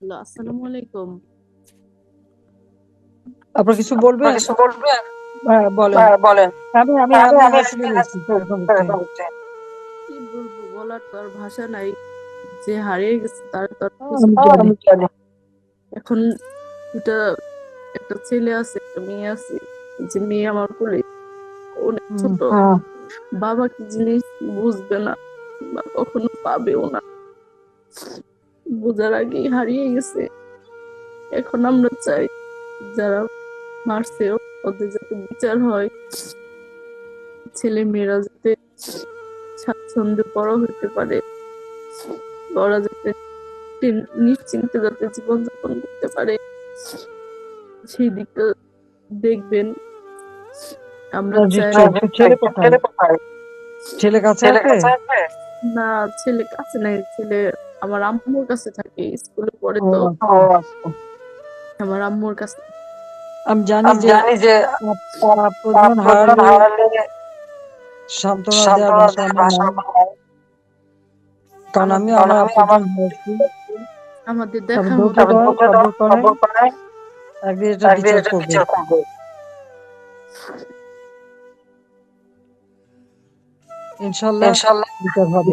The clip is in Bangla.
হ্যালো, আসসালামু আলাইকুম। আপনার কিছু বলবেন? কিছু বলবেন? হ্যাঁ, বলেন। হ্যাঁ, বলেন। আমি আমি আমি আমি আমি হাসিলে গেছি এরকম হচ্ছে। কি বলব বলার তো ভাষা নাই। যে হারিয়ে গেছে তার কিছু হ্যাঁ। এখন এটা একটা ছেলে আছে, একটা মেয়ে আছে। যে মেয়ে আমার কোলে অনেক ছোট। হ্যাঁ। বাবা কি জিনিস বুঝবে না বা কখনো পাবেও না। বোঝার আগেই হারিয়ে গেছে। এখন আমরা চাই যারা মারছে ওদের যাতে বিচার হয়। ছেলে মেয়েরা যাতে স্বাচ্ছন্দ্যে বড় হতে পারে। ওরা যাতে নিশ্চিন্তে যাতে জীবনযাপন করতে পারে সেই দিকটা দেখবেন আমরা ছেলে কাছে? না ছেলে কাছে নাই ছেলে আমার আম্মুর কাছে থাকে স্কুলে পড়ে তো। আমার আম্মুর কাছে। আমি জানি যে জানি যে প্রধান হারালে সান্ত্বনা দেওয়ার ভাষা। কারণ আমি আমার আমাদের দেখা একদিন এটা বিচার করবে। ইনশাল্লাহ ইনশাআল্লাহ বিচার হবে।